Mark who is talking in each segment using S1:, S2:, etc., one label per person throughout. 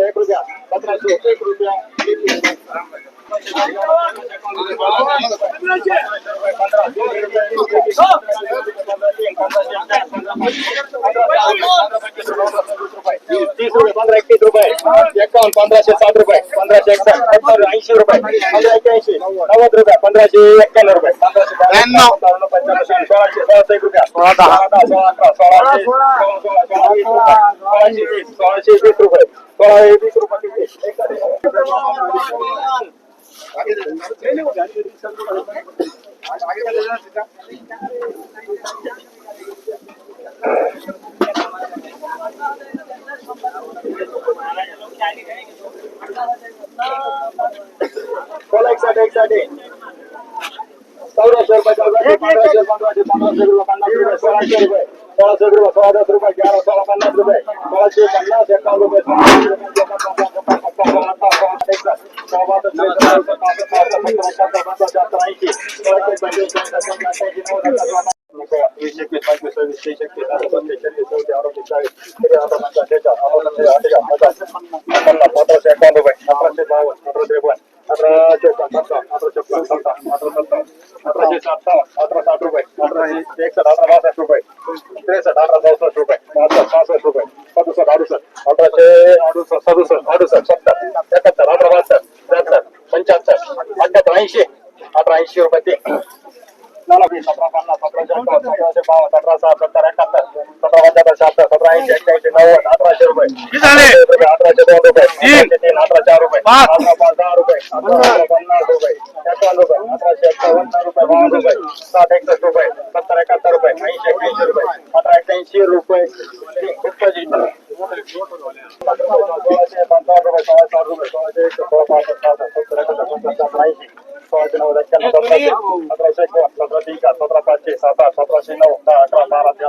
S1: एक रुपया सतराशे एक रुपया तीस रुपये पंधरा एकतीस रुपये एकावन्न पंधराशे सात रुपये पंधराशे एकसष्ट ऐंशी रुपये पंधरा एक्याऐंशी नव्वद रुपये पंधराशे एक्क्याण्णव रुपये पंधराशे ब्याण्णव पंच्याण्णव सोळाशे सोळाशे एक रुपया सोळा दहा दहा सोळा अकरा सोळाशे सोळाशे वीस सोळाशे वीस रुपये. सोळा वीस रुपये सोळा एकसष्ट एकसष्ट चौदाशे रुपये चौदाशे पंधराशे पंधराशे पंधराशे रुपये पन्नास रुपये सोळाशे रुपये सोळाशे रुपये सोळा दस रुपये ग्यारह सोळा पन्नास रुपये सोळाशे पन्नास एकावन्न रुपये वीस एकवीस पंचवीस सव्वीस तीस एकतीस अठ्ठावीस छत्तीस चौतीस अडतीस चाळीस पंचेचाळीस अठराशे एकावन्न रुपये अठराशे बावन्न अठरा त्रेपन्न अठरा चौपन्न सत्तावन्न अठरा छप्पन्न सत्तावन्न अठरा सत्तावन्न अठराशे सत्तावन्न अठरा साठ रुपये. अठराशे एकसष्ट अठरा बासष्ट रुपये. त्रेसष्ट अठरा चौसष्ट रुपये. पासष्ट सहासष्ट रुपये. सदुसष्ट अडुसष्ट. अठराशे अडुसष्ट सदुसष्ट अडुसष्ट सत्तर. एकाहत्तर अठरा बहात्तर त्र्याहत्तर पंच्याहत्तर अठ्याहत्तर ऐंशी. अठरा ऐंशी रुपये ते. सतरा वीस सतरा पन्नास सतरा चौपन्न सतराशे बावन्न अठरा सहा सत्तर एकाहत्तर. सतरा पंच्याहत्तर शहात्तर सतरा ऐंशी एक्क्याऐंशी नव्वद अठराशे रुपये. अठराशे रुपये. दोन तीन अठरा चार रुपये. अठरा पाच दहा रुपये. अठरा पन्नास रुपये. एकावन्न रुपये अठराशे एक्कावन्न रुपये बावन्न रुपये सात एकसष्ट रुपये सत्तर एकाहत्तर रुपये ऐंशी एक्क्याऐंशी रुपये अठरा एक्क्याऐंशी रुपये सोळाशे पंचावन्न रुपये सोळाशे साठ रुपये सोळाशे एक सोळा पासष्ट सहासष्ट सत्तर एकाहत्तर पंच्याहत्तर ऐंशी सोळाशे नव्वद एक्क्याण्णव सतराशे सतराशे एकोण सतरा तीन सतरा पाचशे सात आठ सतराशे नऊ दहा अकरा बारा तेरा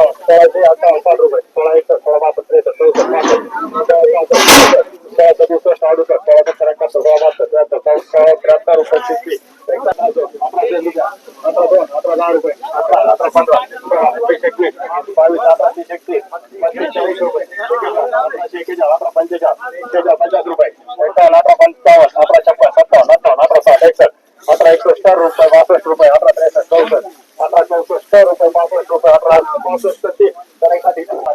S1: सोळाशे अठ्ठावन्न रुपये. सोळा एकसष्ट सोळा बासष्ट त्रेसष्ट चौसष्ट अडुसष्ट सोळा सत्तर एकाहत्तर सोळा त्र्याहत्तर सोळा त्र्याहत्तर रुपये तेहतीस रुपये अठरा दोन अठरा दहा रुपये. अठरा अठरा पंधरा. एकवीस बावीस अठरा तीस एकतीस पंचवीस चाळीस रुपये.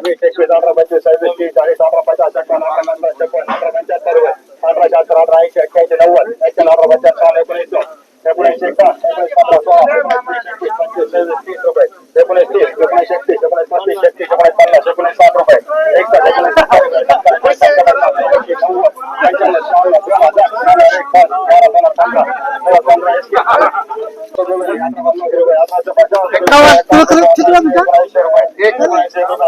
S1: वीस एकवीस अठरा पंचवीस सव्वीस तीस चाळीस अठरा पचास एकावन्न अठरा नंबर छप्पन अठरा पंच्याहत्तर रुपये अठरा शहात्तर अठरा ऐंशी एक्क्याऐंशी नव्वद एक्क्याण्णव अठरा पंच्याहत्तर एकोणीस एकोणऐंशी एकावन्न एकोणीस पंधरा सोळा पंचवीस एकवीस पंचवीस सव्वीस तीस रुपये एकोणीस तीस एकोणीस एकतीस एकोणीस पस्तीस छत्तीस एकोणीस पन्नास एकोणीस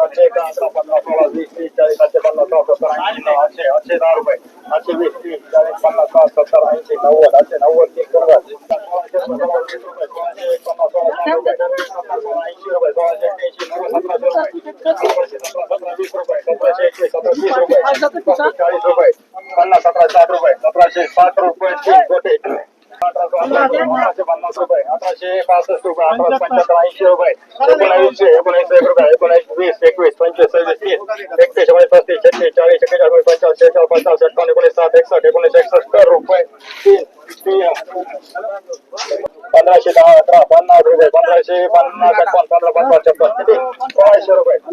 S1: Açega kapanma kola 5 litre, açepanna kaasotara hinna, ache, ache daa rupai. Ache 5 litre, açepanna kaasotara hinna, nauad, ache nauad tik kurva. પન્નાસ સતરા સાત રૂપિયા સતરાશે સાત રૂપિયા છે કોટી અઠરાશે પન્નાસ રૂપિયા અઠરાશે પાસઠ રૂપિયા અઠરાશે પંચોતેર રૂપિયા એકોણવીસે એકોણવીસ એક રૂપિયા એકોણવીસ પચીસ અમારી પચીસ છત્રીસ ચાલીસ એકવીસ અમારી પચાસ છેસઠ પચાસ અઠાવન ઓગણીસ સાત એકસઠ ઓગણીસ એકસઠ રૂપિયા પંદરશી ત્રણ પંદર રૂપિયા પંદરશી પંદર છપ્પન પંદર પંદર છપ્પન પાંચસો રૂપિયા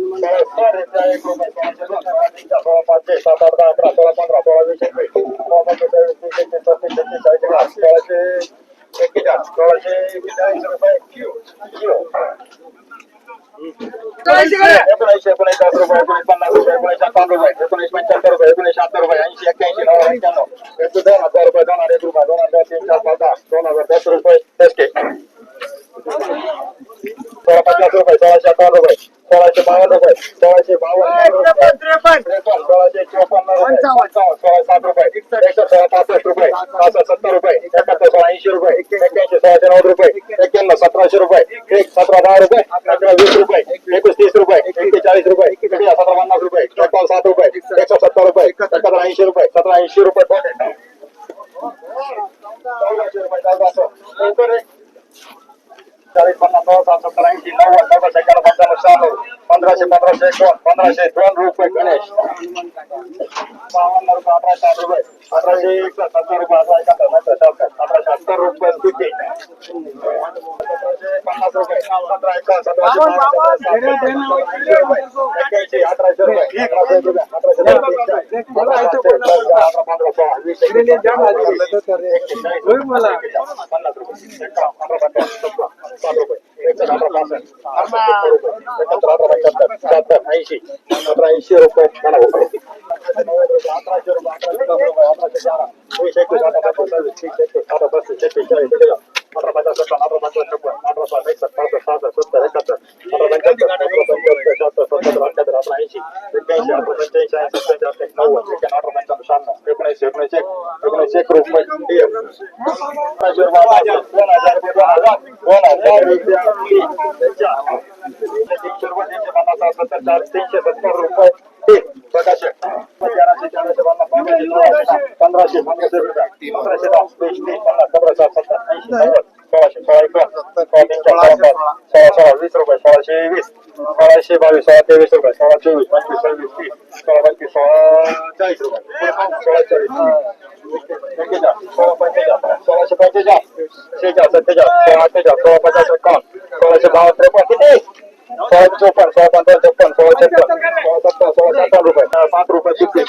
S1: एकोणीस पंच्याहत्तर रुपये एकोणीस शहात्तर रुपये ऐंशी एक्क्याऐंशी नऊ एक्क्याण्णव एकशे दोन हजार रुपये दोन हजार एक रुपये दोन हजार तीन चार पाच दहा दोन हजार दस रुपये टक्के सोळा पन्नास रुपये सोळाशे अठरा रुपये सोळाशे बावन्न रुपये सोळाशे बावन्न त्रेपन्न सोळाशे चोपन्न रुपये सोळा सात रुपये एकशे सोळा पासष्ट रुपये पासष्ट सत्तर रुपये एकाहत्तर सोळा ऐंशी रुपये एक्क्याऐंशी सोळाशे नव्वद रुपये एक्क्याण्णव सतराशे रुपये एक सतरा दहा रुपये अकरा वीस रुपये एकवीस तीस रुपये एक्केचाळीस रुपये एकवीस सतरा पन्नास रुपये एकावन्न सात रुपये एकशे सत्तर रुपये सतरा ऐंशी रुपये सतरा ऐंशी रुपये चौदाशे रुपये चाळीस पन्नास सत्तर ऐंशी नव्वद नव्वद एकावन्न पंधराशे पंधराशे एकावन्न. पंधराशे दोन रुपये गणेश बावन्न रुपये अठराशे आठ रुपये अठराशे एक सत्तर रुपये अठरा एकाहत्तर नंतर सत्तर अठराशे सत्तर रुपये किती सतराशे पन्नास रुपये सतरा सतराशे एक्क्याऐंशी अठराशे रुपये अठराशे अठराशे अठराशे पंधरा, रुपये ऐंशी अठरा ऐंशी रुपये म्हणा नव्वद रुपये अठराशे रुपये अठराशे दस रुपये अठराशे चार वीस एकवीस अठरा पंचवीस सव्वीस तीस एकतीस अठरा पस्तीस छत्तीस चाळीस एकशे अठरा पचास सत्तर अठरा पंचावन्न छप्पन अठरा साठ एकसष्ट पासष्ट सहासष्ट सत्तर एकाहत्तर अठरा पंच्याहत्तर अठरा पंच्याहत्तर शहात्तर सत्तर अठ्याहत्तर अठरा ऐंशी एक्क्याऐंशी अठरा पंच्याऐंशी ऐंशी पंच्याहत्तर नव्वद एक्क्याण्णव अठरा पंच्याण्णव शहाण्णव एकोणऐंशी एकोणीस एक एकोणीस एक रुपये अठराशे रुपये दोन हजार तीनशे सत्तर रुपये प्रकाशक पंधराशे पंधराशे पंधराशे पंधराशे दहा पन्नास सतरा सोळाशे सोळा एकोण सोळा तीन चार सोळा वीस रुपये सोळाशे वीस सोळाशे बावीस सोळा तेवीस रुपये सोळा चोवीस पंचवीस सव्वीस तीस सोळा पंचवीस सोळा चाळीस रुपये सोळा चाळीस सोळा पंचेचाळीस सोळाशे पंचेचाळीस शेहेचाळीस सत्तेचाळीस सोळा अठ्ठेचाळीस सोळा पचास एकावन्न सोळाशे बावन्न त्रेपन्न किती सोळाशे चोपन्न सोळा पंचावन्न छप्पन सोळा छप्पन सोळा सत्तर सोळा सत्तावन्न रुपये सात रुपये किती